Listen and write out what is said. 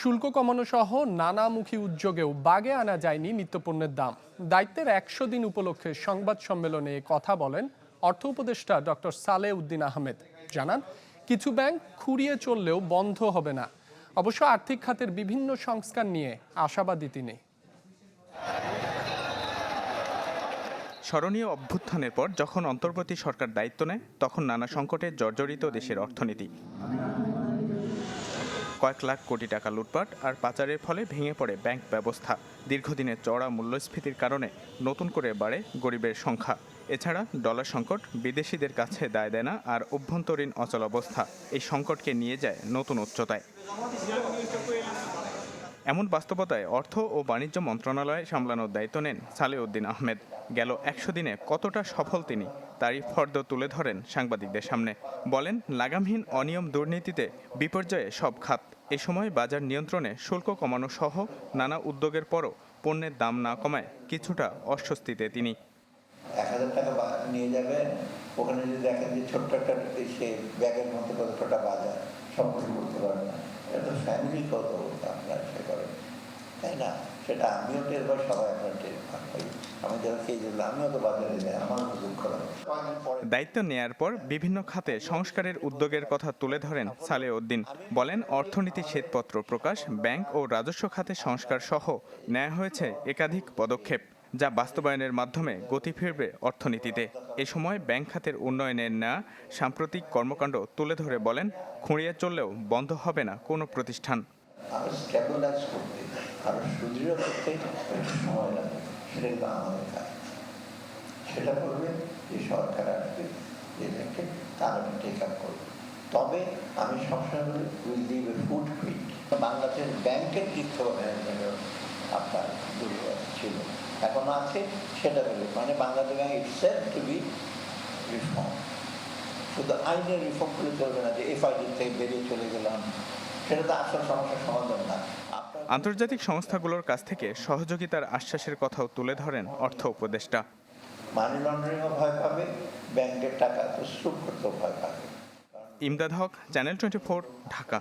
শুল্ক কমানো সহ নানামুখী উদ্যোগেও বাগে আনা যায়নি নিত্যপণ্যের দাম। দায়িত্বের একশো দিন উপলক্ষে সংবাদ সম্মেলনে কথা বলেন অর্থ উপদেষ্টা ডক্টর সালে উদ্দিন আহমেদ। জানান, কিছু ব্যাংক খুঁড়িয়ে চললেও বন্ধ হবে না। অবশ্য আর্থিক খাতের বিভিন্ন সংস্কার নিয়ে আশাবাদী তিনি। স্মরণীয় অভ্যুত্থানের পর যখন অন্তর্বর্তী সরকার দায়িত্ব নেয়, তখন নানা সংকটে জর্জরিত দেশের অর্থনীতি। কয়েক লাখ কোটি টাকা লুটপাট আর পাচারের ফলে ভেঙে পড়ে ব্যাংক ব্যবস্থা। দীর্ঘদিনের চড়া মূল্যস্ফীতির কারণে নতুন করে বাড়ে গরিবের সংখ্যা। এছাড়া ডলার সংকট বিদেশিদের কাছে দায় দেয় না আর অভ্যন্তরীণ অচল অবস্থা। এই সংকটকে নিয়ে যায় নতুন উচ্চতায়। এমন বাস্তবতায় অর্থ ও বাণিজ্য মন্ত্রণালয় সামলানোর দায়িত্ব নেন সালেউদ্দিন আহমেদ। গেল একশো দিনে কতটা সফল তিনি, তারই ফর্দ তুলে ধরেন সাংবাদিকদের সামনে। বলেন, লাগামহীন অনিয়ম দুর্নীতিতে বিপর্যয়ে সব খাত। এ সময় বাজার নিয়ন্ত্রণে শুল্ক কমানো সহ নানা উদ্যোগের পরও পণ্যের দাম না কমায় কিছুটা অস্বস্তিতে তিনি। এক হাজার টাকা নিয়ে যাবেন ওখানে যদি দেখেন যে ছোট্ট একটা সে ব্যাগের মধ্যে কতটা বাজার সব কিছু করতে পারেন না। এটা ফ্যামিলি কত? আপনার সে করেন তাই না সেটা আমিও টের পাই সবাই আপনার টের পরে দায়িত্ব নেয়ার পর বিভিন্ন খাতে সংস্কারের উদ্যোগের কথা তুলে ধরেন সালেউদ্দিন। বলেন, অর্থনীতি শ্বেতপত্র প্রকাশ, ব্যাংক ও রাজস্ব খাতে সংস্কার সহ নেওয়া হয়েছে একাধিক পদক্ষেপ, যা বাস্তবায়নের মাধ্যমে গতি ফিরবে অর্থনীতিতে। এ সময় ব্যাংক খাতের উন্নয়নের নেওয়া সাম্প্রতিক কর্মকাণ্ড তুলে ধরে বলেন, খুঁড়িয়ে চললেও বন্ধ হবে না কোনো প্রতিষ্ঠান। আরও স্টেবিলাইজ করতে আরও সুদৃঢ় করতে সময় লাগবে সেটা কিন্তু আমাদের কাজ। সেটা করবে যে সরকার আসবে দেখে তারা টেক আপ করবে। তবে আমি সবসময় বলি will leave a footprint বাংলাদেশের ব্যাংকের থেকে ম্যানেজমেন্টের আপনার দুর্বল ছিল। এখন আছে, সেটা বলি মানে Bangladesh bank itself to be reform শুধু আইনের রিফর্ম করলে চলবে না, যে এফআইডি থেকে বেরিয়ে চলে গেলাম। সেটা তো আসল সমস্যার সমাধান না। আন্তর্জাতিক সংস্থাগুলোর কাছ থেকে সহযোগিতার আশ্বাসের কথাও তুলে ধরেন অর্থ উপদেষ্টা। মানি লন্ডারিংও ভয় পাবে ব্যাংকের টাকা তো সুদ করতেও ভয় পাবে। Imdad Haque channel twenty Dhaka.